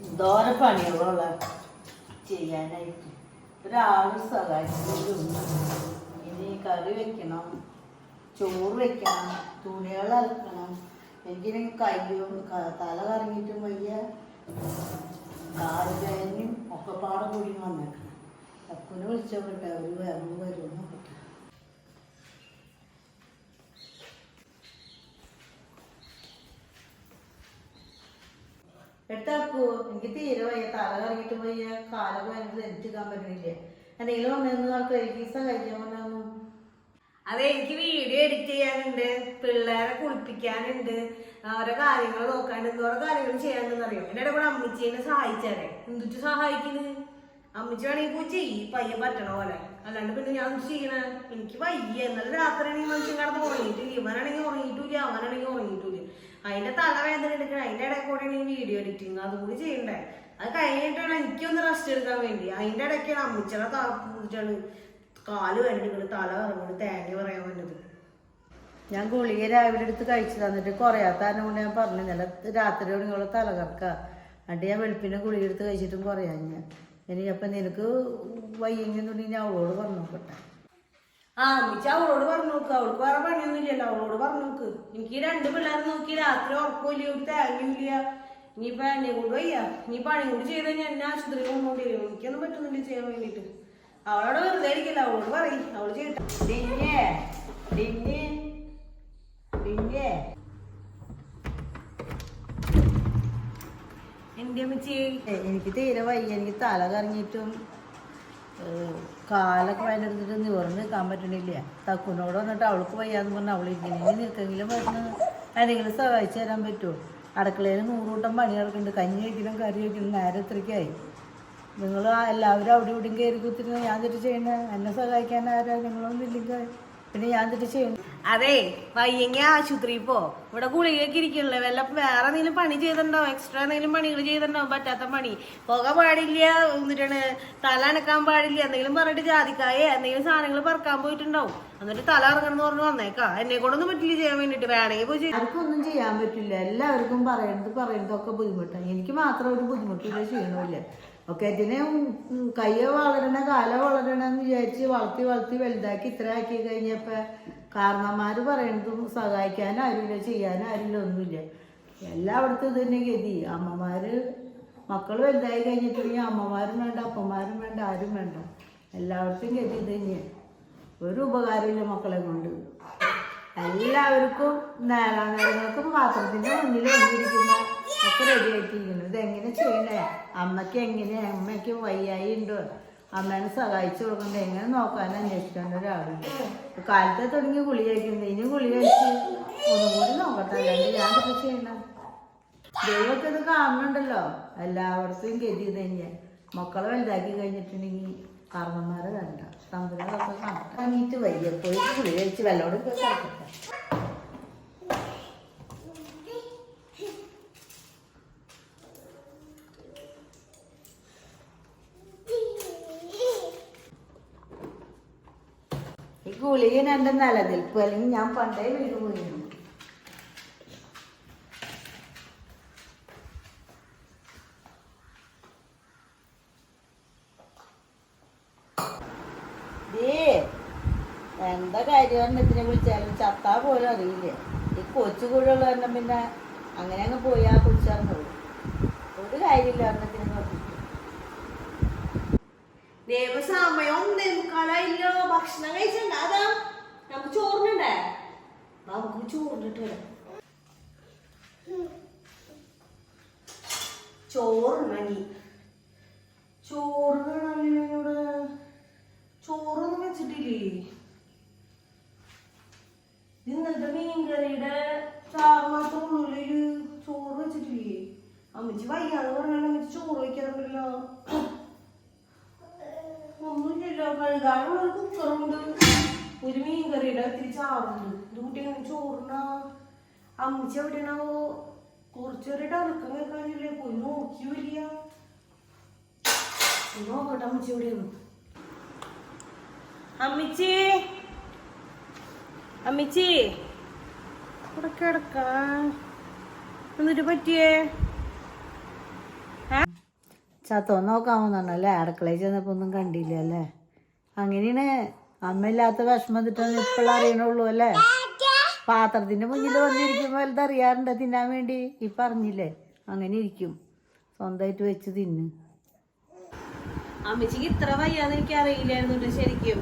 ദോര പണികളുള്ള ചെയ്യാനായിട്ട്. ഒരാളും സഹായിച്ചിട്ടുണ്ട് ഇനി കറി വെക്കണം ചോറ് വെക്കണം തുണികൾ അലക്കണം. എനിക്കിനി കയ്യും തല കറങ്ങിയിട്ടും വയ്യ. കാറ് കഴിഞ്ഞും ഒക്കെ പാടെ കൂടി വന്നേക്കണം അക്കുനെ വിളിച്ചോട്ടെ അവർ വേറെ വരുമെന്ന് നോക്കട്ടെ എടുത്താക്കൂ എനിക്ക് തീരെ തല കറങ്ങിയിട്ട് പോയി കാലൊക്കെ ഭയങ്കര ധരിച്ചിരിക്കാൻ പറ്റുന്നില്ല എന്തെങ്കിലും വന്നിരുന്നു ആൾക്ക് എനിക്ക് കഴിക്കാൻ അതെ എനിക്ക് വീഡിയോ എഡിറ്റ് ചെയ്യാനുണ്ട്. പിള്ളേരെ കുളിപ്പിക്കാനുണ്ട്. ഓരോ കാര്യങ്ങൾ നോക്കാനുണ്ട്. ഓരോ കാര്യങ്ങൾ ചെയ്യാനുണ്ടെന്ന് അറിയാം? എന്റെ കൂടെ അമ്മച്ചീനെ സഹായിച്ചാലേ എന്തിട്ട് സഹായിക്കുന്നത് അമ്മച്ചി വേണമെങ്കിൽ പോയി ചെയ്യും പയ്യെ പറ്റണ പോലെ. അല്ലാണ്ട് പിന്നെ ഞാൻ ചെയ്യണേ? എനിക്ക് വയ്യ. എന്നാലും രാത്രി ആണെങ്കിൽ മനുഷ്യൻ കടന്ന് ഉറങ്ങിയിട്ടില്ല. ഇവനാണെങ്കിൽ ഉറങ്ങിയിട്ടില്ല. അവനാണെങ്കിൽ ഉറങ്ങിയിട്ടില്ല. അതിന്റെ തലവേദന എടുക്കണം. അതിന്റെ ഇടയിൽ കൂടെയാണ് ഈ വീഡിയോ എഡിറ്റിങ് അതുകൂടി ചെയ്യണ്ടേ? അത് കഴിഞ്ഞിട്ടാണ് എനിക്കൊന്ന് റെസ്റ്റ് എടുക്കാൻ വേണ്ടി. അതിന്റെ ഇടയ്ക്കാണ് അമ്മച്ചിയുടെ താപ്പിച്ചാണ് കാൽ വേണ്ടിട്ട് തല കറങ്ങുന്നത് തേങ്ങ പറയാൻ വന്നത് ഞാൻ ഗുളിക രാവിലെ എടുത്ത് കഴിച്ചു തന്നിട്ട് കുറയാത്ത കൊണ്ട് ഞാൻ പറഞ്ഞു ഇന്നലെ രാത്രിയോട് തല കറക്കുക എന്നിട്ട് ഞാൻ വെളുപ്പിനെ ഗുളിക എടുത്ത് കഴിച്ചിട്ടും കുറയാൻ ഞാൻ ഇനി അപ്പം നിനക്ക് വയ്യെങ്കിൽ ഞാൻ അവളോട് പറഞ്ഞു നോക്കട്ടെ ആ അമ്മച്ചി അവളോട് പറഞ്ഞു നോക്ക്. അവൾക്ക് വേറെ പണിയൊന്നുമില്ലല്ലോ. അവളോട് പറഞ്ഞു നോക്ക്. എനിക്ക് രണ്ട് പിള്ളേർ നോക്കി രാത്രി ഉറക്കമില്ല? ഒരു തേങ്ങയില്ല. ഇനിയിപ്പൊ എന്നെ കൊണ്ട് വയ്യ. ഇനി പണി കൂടി ചെയ്ത് കഴിഞ്ഞാൽ എന്നെ ആശുപത്രി കൊണ്ടുകൊണ്ടിരിക്കും എനിക്കൊന്നും പറ്റുന്നില്ല ചെയ്യാൻ വേണ്ടിട്ട് അവളോട് വെറുതെ ഇരിക്കില്ല? അവളോട് പറയും. അവൾ ചെയ്യട്ടെ. എന്റെ അമ്മച്ചി എനിക്ക് തീരെ വയ്യ. എനിക്ക് തല കറങ്ങിയിട്ടും കാലൊക്കെ വേണ്ടെടുത്തിട്ട് നിവർന്ന് നിൽക്കാൻ പറ്റണില്ല? തക്കുനോട് വന്നിട്ട് അവൾക്ക് വയ്യാന്ന് പറഞ്ഞാൽ അവൾ ഇങ്ങനെ നിൽക്കെങ്കിലും വരുന്ന ആരെങ്കിലും സഹായിച്ചു തരാൻ പറ്റുമോ? അടുക്കളയിൽ നൂറുകൂട്ടം പണി നടക്കുന്നുണ്ട്. കഞ്ഞി വയ്ക്കണം കറി വയ്ക്കണം നേരെ എത്രയ്ക്കായി? നിങ്ങൾ എല്ലാവരും അവിടെ ഇവിടെയും കയറി കുത്തിരുന്ന് ഞാൻ തെറ്റ് ചെയ്യണേ? എന്നെ സഹായിക്കാൻ ആരാ? നിങ്ങളൊന്നും ഇല്ലെങ്കിൽ പിന്നെ ഞാൻ തെറ്റ് ചെയ്യണം? അതെ വയ്യെങ്കിൽ ആശുപത്രി പോ ഇവിടെ ഗുളികയൊക്കെ ഇരിക്കണല്ലേ വല്ല വേറെ എന്തെങ്കിലും പണി ചെയ്തിട്ടുണ്ടോ? എക്സ്ട്രാ എന്തെങ്കിലും പണികൾ ചെയ്തിട്ടുണ്ടോ? പറ്റാത്ത പണി. പുക പാടില്ല എന്നിട്ടാണ് തല അനക്കാൻ പാടില്ല എന്തെങ്കിലും പറഞ്ഞിട്ട് ജാതിക്കായ എന്തെങ്കിലും സാധനങ്ങൾ പറക്കാൻ പോയിട്ടുണ്ടാവും. എന്നിട്ട് തല ഇറങ്ങണം എന്ന് പറഞ്ഞു വന്നേക്കാ. എന്നെ കൊണ്ടൊന്നും പറ്റില്ല ചെയ്യാൻ വേണ്ടിട്ട്. വേണമെങ്കിൽ പോയി. ആർക്കൊന്നും ചെയ്യാൻ പറ്റില്ല. എല്ലാവർക്കും പറയണത് പറയണതൊക്കെ ബുദ്ധിമുട്ടാണ് എനിക്ക് മാത്രം ഒരു ബുദ്ധിമുട്ടില്ല ചെയ്യണമില്ല. ഒക്കെ അതിനെ കൈ വളരണ കാല വളരണ എന്ന് വിചാരിച്ച് വളർത്തി വളർത്തി വലുതാക്കി ഇത്ര ആക്കി കഴിഞ്ഞപ്പോൾ കാരണന്മാർ പറയണതും സഹായിക്കാനും ആരുമില്ല ചെയ്യാനും ആരുമില്ല ഒന്നുമില്ല. എല്ലായിടത്തും ഇത് തന്നെ ഗതി. അമ്മമാർ മക്കൾ വലുതായി കഴിഞ്ഞിട്ടുണ്ടെങ്കിൽ അമ്മമാരും വേണ്ട അപ്പന്മാരും വേണ്ട ആരും വേണ്ട. എല്ലാവർക്കും ഗതി ഇത് തന്നെയാണ് ഒരു ഉപകാരമില്ല മക്കളെ കൊണ്ട്. എല്ലാവർക്കും നേരാനേരങ്ങൾക്കും പാത്രത്തിന്റെ മുന്നിൽ വന്നിരിക്കുന്ന ഒക്കെ റെഡിയാക്കിയിരിക്കുന്നു ഇതെങ്ങനെ ചെയ്യണേ? അമ്മയ്ക്ക് എങ്ങനെ അമ്മയ്ക്ക് വയ്യായി ഉണ്ടോ അമ്മേനെ സഹായിച്ചു കൊടുക്കണ്ട? എങ്ങനെ നോക്കാൻ അന്വേഷിക്കേണ്ട ഒരാളുണ്ട് കാലത്തെ തുടങ്ങി ഗുളി കഴിക്കുന്നത് ഇനി ഗുളി കഴിച്ച് ഒന്നും കൂടി നോക്കട്ടെ. ഞാൻ ഇപ്പൊ ചെയ്യണം? ദൈവമൊക്കെ ഇത് കാണുന്നുണ്ടല്ലോ. എല്ലാവർക്കും ഗതി തന്നെ മക്കളെ വലുതാക്കി കഴിഞ്ഞിട്ടുണ്ടെങ്കിൽ കാരണന്മാരെ വേണ്ട തമ്പുരാനൊക്കെ കാണട്ടെ. വാങ്ങിയിട്ട് വയ്യ. പോയി ഗുളി കഴിച്ച് വെള്ളോട് പോയി ഈ ഗുളികൻ എന്റെ നിലനിൽപ്പ് അല്ലെങ്കിൽ ഞാൻ പണ്ടേ വീട് പോയിരുന്നു എന്താ കാര്യം? ഇതിനെ വിളിച്ചാലും ചത്താ പോലും അറിയില്ല? ഈ കൊച്ചു കൂടെ കാരണം പിന്നെ അങ്ങനെ അങ്ങ് പോയി ആ കുളിച്ചറിഞ്ഞോളൂ ഒരു കാര്യമില്ല ഒരെണ്ണത്തിന് നോക്കിയിട്ട് ദൈവ സമയം ഒന്നേ മുക്കാലായില്ലോ ഭക്ഷണം കഴിച്ചണ്ട. അതാ നമുക്ക് ചോറിനുണ്ടേ? നമുക്ക് ചോറിനിട്ട് വരാം. ചോറുണ്ണി ചോറിനോട് ചോറൊന്നും വെച്ചിട്ടില്ലേ? ഇന്നത്തെ മീൻകറിയുടെ ചാറ് മാത്രം ഉള്ളിൽ ചോറ് വെച്ചിട്ടില്ലേ? അമ്മച്ചി വയ്യാന്ന് പറഞ്ഞാൽ അമ്മച്ചി ചോറ് വയ്ക്കാറുണ്ടല്ലോ ഒന്നുമില്ലല്ലോ കഴുകാനുള്ള ഒരു ഒരു മീൻ കറിയുടെ ഇത്തിരി ചാറുണ്ട്. ചോറിന. അമ്മച്ചി എവിടെയാണാവോ? കുറച്ചൊരു ടർക്കം കേൾക്കാനില്ലേ? പോയി നോക്കിയില്ല നോക്കട്ടെ അമ്മച്ചി എവിടെയാണ്? അമ്മച്ചി. അമ്മച്ചി. ഇവിടെ എന്നിട്ട് പറ്റിയേ? ചത്തോ നോക്കാമെന്നാണല്ലേ അടുക്കളയിൽ ചെന്നപ്പോ ഒന്നും കണ്ടില്ല അല്ലേ? അങ്ങനെയാണ്. അമ്മ ഇല്ലാത്ത വിഷമം തിട്ടാന്ന് ഇപ്പോഴും അറിയണുള്ളൂ അല്ലേ? പാത്രത്തിന്റെ മുന്നിൽ വന്നിരിക്കുമ്പോൾ വലുത് അറിയാറുണ്ട് തിന്നാൻ വേണ്ടി. ഈ പറഞ്ഞില്ലേ? അങ്ങനെ ഇരിക്കും. സ്വന്തമായിട്ട് വെച്ച് തിന്ന്. അമ്മച്ചിക്ക് ഇത്ര വയ്യാന്ന് എനിക്ക് അറിയില്ലായിരുന്നു ശരിക്കും.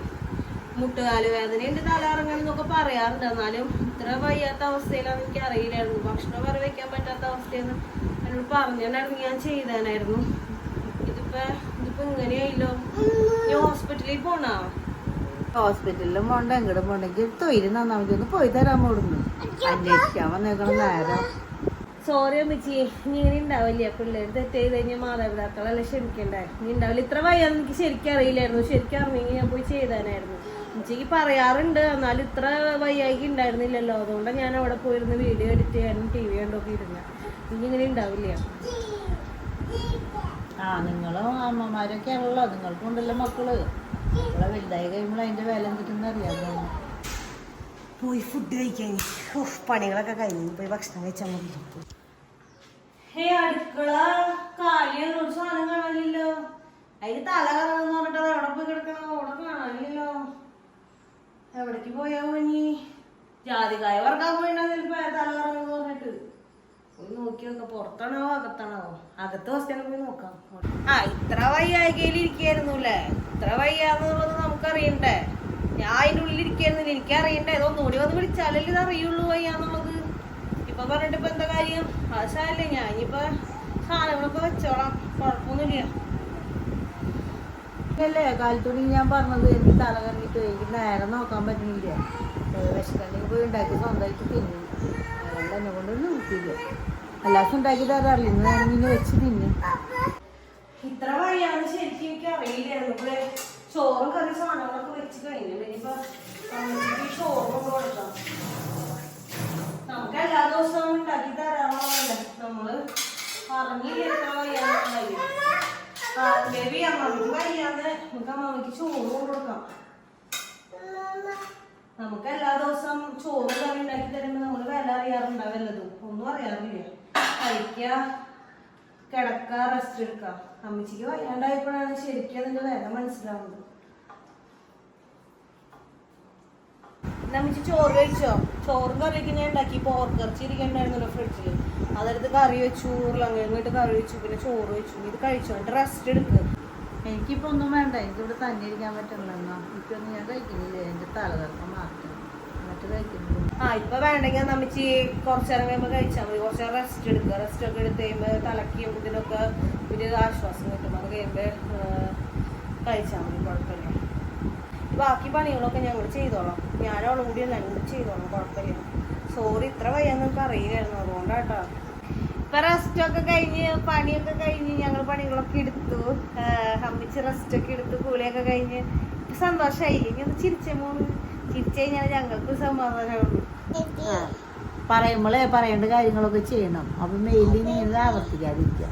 മുട്ടുകാൽ വേദന ഉണ്ട് തലകറങ്ങണം എന്നൊക്കെ പറയാറുണ്ട്. എന്നാലും ഇത്ര വയ്യാത്ത അവസ്ഥയിലാണ് എനിക്ക് അറിയില്ലായിരുന്നു. ഭക്ഷണം വരെ വെക്കാൻ പറ്റാത്ത അവസ്ഥയെന്ന് എന്നോട് പറഞ്ഞിട്ടുണ്ടായിരുന്നു ഞാൻ ചെയ്തേനായിരുന്നു ഇതിപ്പോ ഇതിപ്പോ ഇങ്ങനെയായില്ലോ ഞാൻ ഹോസ്പിറ്റലിൽ പോണോ? ഹോസ്പിറ്റലിലും പോണ്ട എങ്ങോട്ടും പോണ്ടെങ്കിൽ തൊയിൽ നന്നാമതി ഒന്ന് പോയി തരാൻ പോടുന്നു അന്വേഷിക്കാൻ വന്നേക്കണം നേരം. സോറി അമ്മച്ചി ഇനി ഇങ്ങനെ ഉണ്ടാവില്ല? പിള്ളേർ തെറ്റ് ചെയ്ത് കഴിഞ്ഞാൽ മാതാപിതാക്കളെല്ലാം ക്ഷമിക്കണ്ടേ? ഇനി ഉണ്ടാവില്ല. ഇത്ര വയ്യാന്ന് എനിക്ക് ശരിക്കും അറിയില്ലായിരുന്നു. ശരിക്കും അറിഞ്ഞെങ്കിൽ ഞാൻ പോയി ചെയ്താനായിരുന്നു. അമ്മച്ചിക്ക് പറയാറുണ്ട്. എന്നാലും ഇത്ര വയ്യായിക്ക് ഉണ്ടായിരുന്നില്ലല്ലോ. അതുകൊണ്ട് ഞാൻ അവിടെ പോയിരുന്ന് വീഡിയോ എഡിറ്റ് ചെയ്യാനും ടി വി കണ്ടൊക്കെ ഇരുന്ന. ഇനി ഇങ്ങനെ ഉണ്ടാവില്ല. ആ നിങ്ങളും അമ്മമാരൊക്കെ ആണല്ലോ. നിങ്ങൾക്കുണ്ടല്ലോ മക്കൾ. മക്കളെ വലുതായി കഴിയുമ്പോൾ അതിന്റെ വില എന്തിട്ടെന്ന് അറിയാമോ പോയി ഫുഡ് കഴിക്കാൻ. പണികളൊക്കെ കഴിഞ്ഞു പോയി ഭക്ഷണം കഴിച്ചാൽ മതി. ഹേ അടുക്കള കാലിയൊന്നും ഒരു സാധനം കാണാനില്ലല്ലോ. അതിന് തല കറങ്ങുന്ന പറഞ്ഞിട്ട് അത് എവിടെ പോയി കിടക്കണം? അവിടെ കാണാനില്ലല്ലോ. എവിടേക്ക് പോയാ ഇനി ജാതികായ വറക്കാൻ പോയിണ്ടാവും ചിലപ്പോ തല കറങ്ങുന്ന പറഞ്ഞിട്ട്. പോയി നോക്കി നോക്കാം. പുറത്താണോ അകത്താണോ? അകത്ത് ഹോസ്റ്റലിൽ പോയി നോക്കാം. ആ ഇത്ര വയ്യായികയിൽ ഇരിക്കായിരുന്നു അല്ലേ ഇത്ര വയ്യാന്നുള്ളത് നമുക്കറിയണ്ടേ? ഞാൻ അതിന്റെ ഉള്ളിൽ ഇരിക്കായിരുന്നില്ല. എനിക്ക് അറിയണ്ടേ? ഇതൊന്നുകൂടി വന്ന് വിളിച്ചാലല്ലേ ഇത് അറിയുള്ളൂ വയ്യാന്നുള്ളത് ഇപ്പൊ പറഞ്ഞിട്ട് ഇപ്പൊ എന്താ കാര്യം? ആശാല്ലേ ഞാൻ? ഇനിയിപ്പൊ സാധനങ്ങളൊക്കെ വെച്ചോളാം. കുഴപ്പമൊന്നുമില്ല. അല്ലേ കാലത്തോടി ഞാൻ പറഞ്ഞത് എനിക്ക് തല കറങ്ങിയിട്ട് എനിക്ക് നേരം നോക്കാൻ പറ്റുന്നില്ല വിശക്കണ്ടെങ്കിൽ പോയി ഉണ്ടാക്കി സ്വന്തമായിട്ട് തിന്നു. അതുകൊണ്ട് എന്നെ കൊണ്ടൊന്നും നിർത്തിയില്ല എല്ലാവർക്കും ഉണ്ടാക്കി തരാറില്ല ഇന്ന് വേണമെങ്കിൽ വെച്ച് തിന്നു. ഇത്ര വഴിയാണ് ശരിക്കും എനിക്ക് അറിയില്ലായിരുന്നു ഇപ്പൊ ചോറും കറി സാധനങ്ങളൊക്കെ വെച്ച് കഴിഞ്ഞു. ഇനിയിപ്പോ ചോറും കൊടുക്കാം. നമുക്ക് എല്ലാ ദിവസവും ഉണ്ടാക്കി തരാറുള്ളതല്ലേ നമ്മൾ പറഞ്ഞില്ല കാര്യം ആ ബേബി അമ്മമ്മക്ക് വയ്യാന്ന്. നമുക്ക് അമ്മയ്ക്ക് ചോറ് കൊടുക്കാം. നമുക്ക് എല്ലാ ദിവസവും ചോറ് കറി ഉണ്ടാക്കി തരുമ്പോ നമ്മൾ വില അറിയാറുണ്ടാവല്ലതും ഒന്നും അറിയാറില്ല. കഴിക്ക കിടക്ക റെസ്റ്റ് എടുക്ക. അമ്മച്ചിക്ക് വയ്യാണ്ടായപ്പോഴാണ് ശരിക്കും അതിന്റെ വില മനസ്സിലാവുന്നത്. ഇന്ന് അമ്മച്ചി ചോറ് കഴിച്ചോ? ചോറും കറിയൊക്കെ ഞാൻ ഉണ്ടാക്കി. പോർക്ക് ഓർക്കറിച്ച് ഇരിക്കണ്ടായിരുന്നല്ലോ ഫ്രിഡ്ജിൽ അതെടുത്ത് കറി വെച്ചു ഉരുളങ്കിഴങ്ങിട്ട് കറി വെച്ചു പിന്നെ ചോറ് വെച്ചു. ഇത് കഴിച്ചോ? എന്നിട്ട് റെസ്റ്റ് എടുക്കുക എനിക്കിപ്പോ ഒന്നും വേണ്ട. എനിക്കിവിടെ തന്നെ ഇരിക്കാൻ പറ്റില്ലെന്നോ ഇപ്പൊന്നും ഞാൻ കഴിക്കുന്നില്ല? എന്റെ തലകറക്കം മാറ്റണം എന്നിട്ട് കഴിക്കുന്നില്ല ആ ഇപ്പൊ വേണ്ടെങ്കിൽ നമ്മച്ചി കുറച്ചേരം കഴിയുമ്പോൾ കഴിച്ചാൽ മതി. കുറച്ചേരം റെസ്റ്റ് എടുക്കുക. റെസ്റ്റ് ഒക്കെ എടുത്ത് കഴിയുമ്പോൾ തലക്കും ഇതിനൊക്കെ ഒരു ആശ്വാസം കിട്ടും. അത് കഴിയുമ്പോൾ കഴിച്ചാൽ മതി. കുഴപ്പമില്ല. ബാക്കി പണികളൊക്കെ ഞങ്ങൾ ചെയ്തോളാം. ഞാനവളും കൂടി ഞങ്ങൾ ചെയ്തോളാം. കുഴപ്പമില്ല. സോറി ഇത്ര വയ്യാന്ന് നിങ്ങൾക്ക് അറിയില്ലായിരുന്നു. അതുകൊണ്ടാട്ടോ. ഇപ്പൊ റെസ്റ്റ് ഒക്കെ കഴിഞ്ഞ് പണിയൊക്കെ കഴിഞ്ഞ് ഞങ്ങൾ പണികളൊക്കെ എടുത്തു. അമ്മിച്ച് റെസ്റ്റ് ഒക്കെ എടുത്തു കൂലിയൊക്കെ കഴിഞ്ഞ്. ഇപ്പൊ സന്തോഷമായി ഇനി ഒന്ന് ചിരിച്ചേ മൂന്ന് ചിരിച്ചു കഴിഞ്ഞാൽ ഞങ്ങൾക്ക് സമാധാനമുള്ളൂ. ആ. പറയുമ്പോളേ പറയേണ്ട കാര്യങ്ങളൊക്കെ ചെയ്യണം. അപ്പൊ മെയിലി ഇങ്ങനെ ആവർത്തിക്കാതിരിക്കുക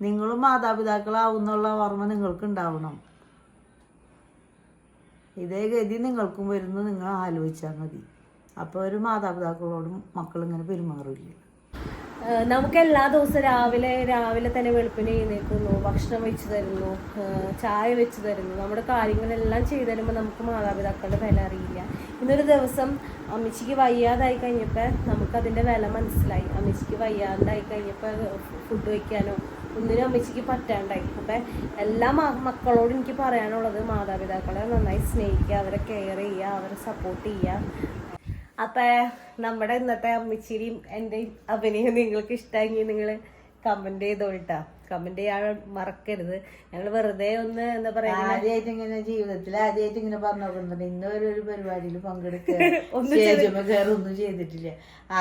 നിങ്ങളും മാതാപിതാക്കളാവുന്നുള്ള ഓർമ്മ നിങ്ങൾക്ക് ഉണ്ടാവണം ഇതേ ഗതി നിങ്ങൾക്കും വരുന്നു. നിങ്ങൾ ആലോചിച്ചാൽ മതി. അപ്പോൾ ഒരു മാതാപിതാക്കളോടും മക്കളിങ്ങനെ പെരുമാറില്ല നമുക്ക് എല്ലാ ദിവസവും രാവിലെ രാവിലെ തന്നെ വെളുപ്പിനെ എഴുന്നേൽക്കുന്നു ഭക്ഷണം വെച്ച് തരുന്നു ചായ വെച്ച് തരുന്നു. നമ്മുടെ കാര്യങ്ങളെല്ലാം ചെയ്തു തരുമ്പോൾ നമുക്ക് മാതാപിതാക്കളുടെ വില അറിയില്ല. ഇന്നൊരു ദിവസം അമ്മച്ചിക്ക് വയ്യാതായി കഴിഞ്ഞപ്പോൾ നമുക്കതിന്റെ വില മനസ്സിലായി. അമ്മച്ചിക്ക് വയ്യാതായി കഴിഞ്ഞപ്പോൾ ഫുഡ് വയ്ക്കാനോ ഒന്നിനും അമ്മച്ചിക്ക് പറ്റാണ്ടായി. അപ്പം എല്ലാ മക്കളോടും എനിക്ക് പറയാനുള്ളത് മാതാപിതാക്കളെ നന്നായി സ്നേഹിക്കുക അവരെ കെയർ ചെയ്യുക അവരെ സപ്പോർട്ട് ചെയ്യുക. അപ്പൊ നമ്മുടെ ഇന്നത്തെ അമ്മച്ചിരിയും എന്റെയും അഭിനയം നിങ്ങൾക്ക് ഇഷ്ടമെങ്കിൽ നിങ്ങൾ കമന്റ് ചെയ്തോളിട്ടാ. കമന്റ് ചെയ്യാൻ മറക്കരുത്. ഞങ്ങൾ വെറുതെ ഒന്ന് എന്താ പറയാ ആദ്യമായിട്ട് ഇങ്ങനെ ജീവിതത്തിൽ ആദ്യമായിട്ട് ഇങ്ങനെ പറഞ്ഞു നോക്കുന്നുണ്ട്. ഇന്ന് ഒരു പരിപാടിയിൽ പങ്കെടുക്കുക. ഒന്നും ചെയ്തിട്ടില്ല.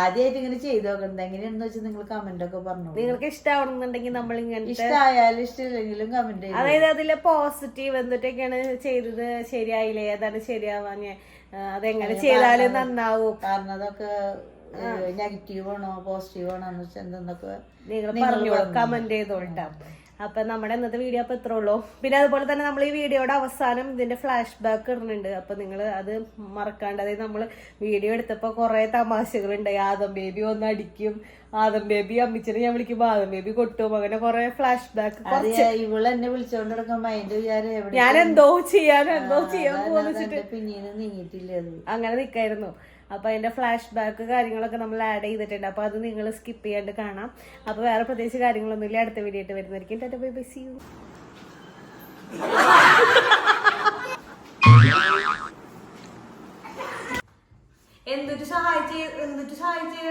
ആദ്യമായിട്ട് ഇങ്ങനെ ചെയ്തു നോക്കുന്നത് എങ്ങനെയാണെന്ന് വെച്ചാൽ നിങ്ങൾ കമന്റ് ഒക്കെ പറഞ്ഞു നിങ്ങൾക്ക് ഇഷ്ടമാവണമെന്നുണ്ടെങ്കിൽ നമ്മൾ ഇങ്ങനെ ഇഷ്ടമായാലും ഇഷ്ടമില്ലെങ്കിലും കമന്റ് അതായത് അതിലെ പോസിറ്റീവ് എന്തൊക്കെയാണ് ചെയ്തത്? ശരിയായില്ലേ? ഏതാണ് ശരിയാവാഞ്ഞ്. അതെങ്ങനെ ചെയ്താലും നന്നാവും. കാരണം അതൊക്കെ നെഗറ്റീവ് ആണോ പോസിറ്റീവ് ആണോ എന്ന് വെച്ചാൽ എന്തെന്നൊക്കെ നിങ്ങൾ കമന്റ് ചെയ്തോട്ടാ അപ്പൊ നമ്മുടെ ഇന്നത്തെ വീഡിയോ അപ്പൊ ഇത്രേ ഉള്ളൂ. പിന്നെ അതുപോലെ തന്നെ നമ്മൾ ഈ വീഡിയോയുടെ അവസാനം ഇതിന്റെ ഫ്ലാഷ് ബാക്ക് ഇടുന്നുണ്ട്. അപ്പൊ നിങ്ങൾ അത് മറക്കാണ്ട് അതായത് നമ്മൾ വീഡിയോ എടുത്തപ്പോ കുറെ തമാശകളുണ്ട്. ആദം ബേബി ഒന്ന് അടിക്കും. ആദം ബേബി അമ്മിച്ചിനെ ഞാൻ വിളിക്കുമ്പോ ആദം ബേബി കൊട്ടും. അങ്ങനെ കുറെ ഫ്ലാഷ് ബാക്ക് ഇവളെന്നെ ഇവൾ എന്നെ വിളിച്ചോണ്ട് നടക്കുമ്പോ ഞാൻ എന്തോ ചെയ്യാൻ എന്തോ ചെയ്യാൻ പോകുന്ന പിന്നീട് അങ്ങനെ നിൽക്കായിരുന്നു അപ്പൊ അതിന്റെ ഫ്ലാഷ് ബാക്ക് കാര്യങ്ങളൊക്കെ നമ്മൾ ആഡ് ചെയ്തിട്ടുണ്ട്. അപ്പൊ അത് നിങ്ങൾ സ്കിപ്പ് ചെയ്യാണ്ട് കാണാം. അപ്പൊ വേറെ പ്രത്യേകിച്ച് കാര്യങ്ങളൊന്നുമില്ല. അടുത്ത വീഡിയോ ആയിട്ട് വരുന്നതായിരിക്കും. Tata bye bye see you എന്തൊരു സഹായിച്ച് എന്തൊരു സഹായിച്ച്?